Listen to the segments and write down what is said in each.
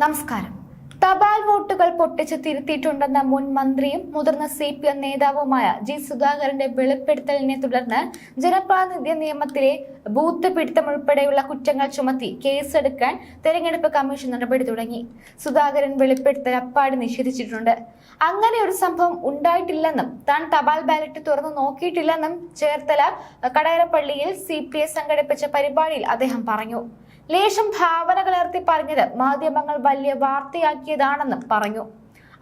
നമസ്കാരം. തപാൽ വോട്ടുകൾ പൊട്ടിച്ച് തിരുത്തിയിട്ടുണ്ടെന്ന മുൻ മന്ത്രിയും മുതിർന്ന സി പി എം നേതാവുമായ ജി സുധാകരന്റെ വെളിപ്പെടുത്തലിനെ തുടർന്ന് ജനപ്രാതിനിധ്യ നിയമത്തിലെ ബൂത്ത് പിടുത്തം ഉൾപ്പെടെയുള്ള കുറ്റങ്ങൾ ചുമത്തി കേസെടുക്കാൻ തെരഞ്ഞെടുപ്പ് കമ്മീഷൻ നടപടി തുടങ്ങി. സുധാകരൻ വെളിപ്പെടുത്തൽ അപ്പാടി നിഷേധിച്ചിട്ടുണ്ട്. അങ്ങനെ ഒരു സംഭവം ഉണ്ടായിട്ടില്ലെന്നും താൻ തപാൽ ബാലറ്റ് തുറന്നു നോക്കിയിട്ടില്ലെന്നും ചേർത്തല കടയറപ്പള്ളിയിൽ സി പി ഐ സംഘടിപ്പിച്ച പരിപാടിയിൽ അദ്ദേഹം പറഞ്ഞു. ലേശം ഭാവനകളേർത്തി പറഞ്ഞത് മാധ്യമങ്ങൾ വലിയ വാർത്തയാക്കിയതാണെന്നും പറഞ്ഞു.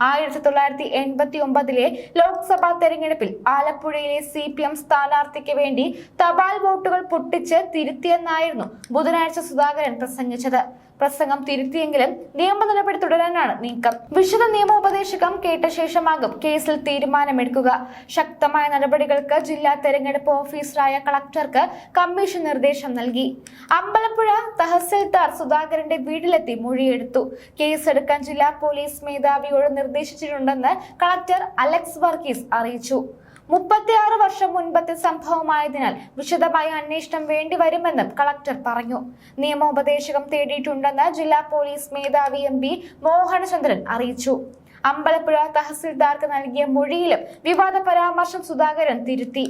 ആയിരത്തി തൊള്ളായിരത്തി എൺപത്തി ഒമ്പതിലെ ലോക്സഭാ തെരഞ്ഞെടുപ്പിൽ ആലപ്പുഴയിലെ സി പി എം സ്ഥാനാർത്ഥിക്ക് വേണ്ടി തപാൽ വോട്ടുകൾ പൊട്ടിച്ച് തിരുത്തിയെന്നായിരുന്നു ബുധനാഴ്ച സുധാകരൻ പ്രസംഗിച്ചത്. പ്രസംഗം തിരുത്തിയെങ്കിലും നിയമ നടപടി തുടരാനാണ് നീക്കം. വിശദ നിയമോപദേശകം കേട്ട ശേഷമാകും കേസിൽ തീരുമാനമെടുക്കുക. ശക്തമായ നടപടികൾക്ക് ജില്ലാ തെരഞ്ഞെടുപ്പ് ഓഫീസറായ കളക്ടർക്ക് കമ്മീഷൻ നിർദ്ദേശം നൽകി. അമ്പലപ്പുഴ തഹസിൽദാർ സുധാകരന്റെ വീട്ടിലെത്തി മൊഴിയെടുത്തു. കേസെടുക്കാൻ ജില്ലാ പോലീസ് മേധാവിയോട് നിർദ്ദേശിച്ചിട്ടുണ്ടെന്ന് കളക്ടർ അലക്സ് വർഗീസ് അറിയിച്ചു. മുപ്പത്തിയാറ് വർഷം മുൻപത്തെ സംഭവമായതിനാൽ വിശദമായ അന്വേഷണം വേണ്ടിവരുമെന്നും കളക്ടർ പറഞ്ഞു. നിയമോപദേശകം തേടിയിട്ടുണ്ടെന്ന് ജില്ലാ പോലീസ് മേധാവി എം പി മോഹനചന്ദ്രൻ അറിയിച്ചു. അമ്പലപ്പുഴ തഹസിൽദാർക്ക് നൽകിയ മൊഴിയിലും വിവാദ പരാമർശം സുധാകരൻ തിരുത്തി.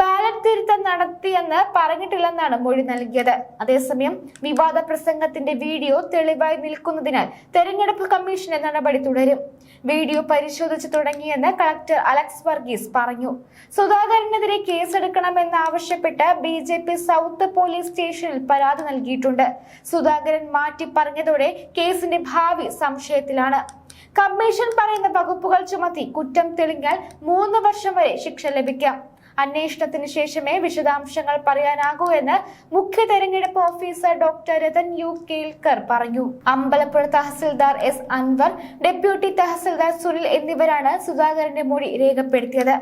ബാലറ്റ് തിരുത്തം നടത്തിയെന്ന് പറഞ്ഞിട്ടില്ലെന്നാണ് മൊഴി നൽകിയത്. അതേസമയം വിവാദ പ്രസംഗത്തിന്റെ വീഡിയോ തെളിവായി നിൽക്കുന്നതിനാൽ തെരഞ്ഞെടുപ്പ് കമ്മീഷന്റെ നടപടി തുടരും. വീഡിയോ പരിശോധിച്ചു തുടങ്ങിയെന്ന് കളക്ടർ അലക്സ് വർഗീസ് പറഞ്ഞു. സുധാകരനെതിരെ കേസെടുക്കണമെന്നാവശ്യപ്പെട്ട് B J P south police സ്റ്റേഷനിൽ പരാതി നൽകിയിട്ടുണ്ട്. സുധാകരൻ മാറ്റി പറഞ്ഞതോടെ കേസിന്റെ ഭാവി സംശയത്തിലാണ്. കമ്മീഷൻ പറയുന്ന വകുപ്പുകൾ ചുമത്തി കുറ്റം തെളിഞ്ഞാൽ മൂന്ന് വർഷം വരെ ശിക്ഷ ലഭിക്കാം. അന്വേഷണത്തിന് ശേഷമേ വിശദാംശങ്ങൾ പറയാനാകൂ എന്ന് മുഖ്യ തെരഞ്ഞെടുപ്പ് officer doctor Rathan U Kelkar പറഞ്ഞു. അമ്പലപ്പുഴ തഹസിൽദാർ എസ് അൻവർ ഡെപ്യൂട്ടി തഹസിൽദാർ സുനിൽ എന്നിവരാണ് സുധാകരന്റെ മൊഴി രേഖപ്പെടുത്തിയത്.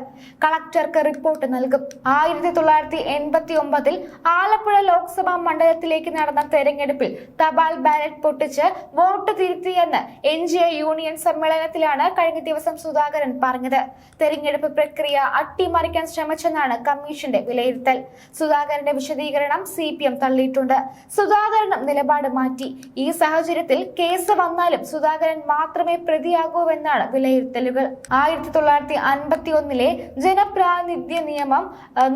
കളക്ടർക്ക് റിപ്പോർട്ട് നൽകും. ആയിരത്തി തൊള്ളായിരത്തി എൺപത്തി ഒമ്പതിൽ ആലപ്പുഴ ലോക്സഭാ മണ്ഡലത്തിലേക്ക് നടന്ന തെരഞ്ഞെടുപ്പിൽ തപാൽ ബാലറ്റ് പൊട്ടിച്ച് വോട്ട് തിരുത്തിയെന്ന് എൻ ജി എ യൂണിയൻ സമ്മേളനത്തിലാണ് കഴിഞ്ഞ ദിവസം സുധാകരൻ പറഞ്ഞത്. തെരഞ്ഞെടുപ്പ് പ്രക്രിയ അട്ടിമറിക്കാൻ ശ്രമിച്ചെന്നാണ് കമ്മീഷന്റെ വിലയിരുത്തൽ. സുധാകരന്റെ വിശദീകരണം സി പി എം തള്ളിയിട്ടുണ്ട്. സുധാകരനും നിലപാട് മാറ്റി. ഈ സാഹചര്യത്തിൽ കേസ് വന്നാലും സുധാകരൻ മാത്രമേ പ്രതിയാകൂവെന്നാണ് വിലയിരുത്തലുകൾ. ആയിരത്തി തൊള്ളായിരത്തി അൻപത്തി ഒന്നിലെ ജനപ്രാതിനിധ്യ നിയമം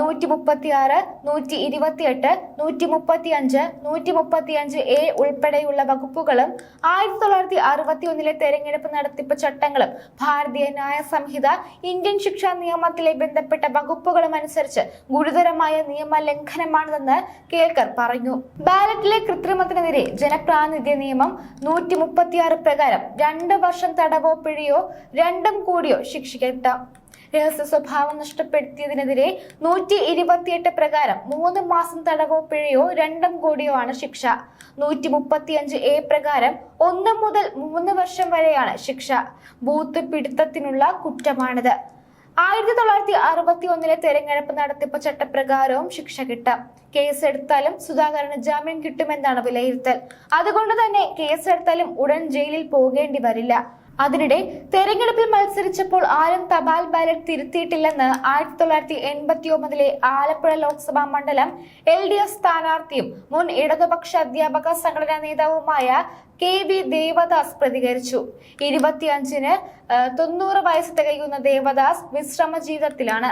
നൂറ്റി മുപ്പത്തി ആറ് നൂറ്റി ഇരുപത്തിയെട്ട് നൂറ്റി മുപ്പത്തി അഞ്ച് നൂറ്റി മുപ്പത്തി അഞ്ച് എ ഉൾപ്പെടെയുള്ള വകുപ്പുകളും ആയിരത്തി തൊള്ളായിരത്തി അറുപത്തി ഒന്നിലെ തെരഞ്ഞെടുപ്പ് നടത്തിപ്പ് ചട്ടങ്ങളും ഭാരതീയ ന്യായ സംഹിത ഇന്ത്യൻ ശിക്ഷാ നിയമത്തിലെ ബന്ധപ്പെട്ട വകുപ്പുകളും അനുസരിച്ച് ഗുരുതരമായ നിയമ ലംഘനമാണിതെന്ന് കേൾക്കർ പറഞ്ഞു. ബാലറ്റിലെ കൃത്രിമത്തിനെതിരെ ജനപ്രാതിനിധ്യ നിയമം നൂറ്റി മുപ്പത്തിയാറ് പ്രകാരം രണ്ട് വർഷം തടവോ പിഴയോ രണ്ടും കൂടിയോ ശിക്ഷിക്കട്ട രഹസ്യ സ്വഭാവം നഷ്ടപ്പെടുത്തിയതിനെതിരെ നൂറ്റി ഇരുപത്തിയെട്ട് പ്രകാരം മൂന്ന് മാസം തടവോ പിഴയോ രണ്ടും കൂടിയോ ആണ് ശിക്ഷ. നൂറ്റി മുപ്പത്തിയഞ്ച് എ പ്രകാരം ഒന്ന് മുതൽ മൂന്ന് വർഷം വരെയാണ് ശിക്ഷ. ബൂത്ത് പിടുത്തത്തിനുള്ള കുറ്റമാണിത്. ആയിരത്തി തൊള്ളായിരത്തി അറുപത്തി ഒന്നിലെ തെരഞ്ഞെടുപ്പ് നടത്തിപ്പ് ചട്ടപ്രകാരവും ശിക്ഷ കിട്ടാം. കേസെടുത്താലും സുധാകരന് ജാമ്യം കിട്ടുമെന്നാണ് വിലയിരുത്തൽ. അതുകൊണ്ട് തന്നെ കേസെടുത്താലും ഉടൻ ജയിലിൽ പോകേണ്ടി വരില്ല. അതിനിടെ തെരഞ്ഞെടുപ്പിൽ മത്സരിച്ചപ്പോൾ ആരും തപാൽ ബാലറ്റ് തിരുത്തിയിട്ടില്ലെന്ന് ആയിരത്തി തൊള്ളായിരത്തി എൺപത്തി ഒമ്പതിലെ ആലപ്പുഴ ലോക്സഭാ മണ്ഡലം എൽ ഡി എഫ് സ്ഥാനാർത്ഥിയും മുൻ ഇടതുപക്ഷ അധ്യാപക സംഘടനാ നേതാവുമായ കെ വി ദേവദാസ് പ്രതികരിച്ചു. ഇരുപത്തിയഞ്ചിന് തൊണ്ണൂറ് വയസ്സ് തികയുന്ന ദേവദാസ് വിശ്രമ ജീവിതത്തിലാണ്